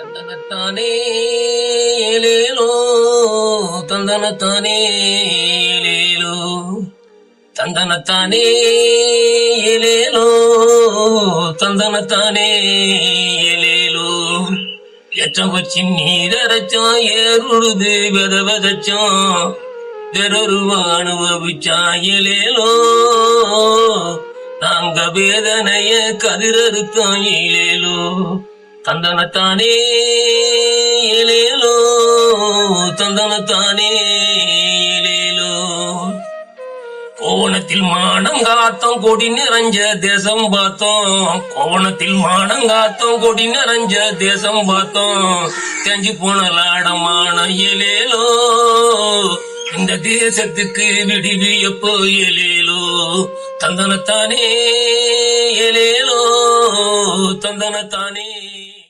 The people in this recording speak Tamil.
தந்தனத்தானே ஏலேலோ தந்தனத்தானே ஏலேலோ. தந்தனத்தானே ஏலேலோ தந்தனத்தானே ஏலேலோ. எச்சம் வச்சு நீரரைச்சோம் ஏறுழுது வெத விதச்சோம் பிறருவ அனுபவிச்சான் நாங்க வேதனைய கதிரறுத்தோம் இலேலோ தந்தனத்தானே இலேலோ தந்தனத்தானே இலேலோ கோவணத்தில் மானம் காத்தோம் கொடி நிறைஞ்ச தேசம் பார்த்தோம். கோவணத்தில் மானம் காத்தோம் கொடி நிறைஞ்ச தேசம் பார்த்தோம். தெரிஞ்சு போனலாடமான இலேலோ இந்த தேசத்துக்கு விடிவு எப்போ எலேலோ தந்தனத்தானே எலேலோ தந்தனத்தானே.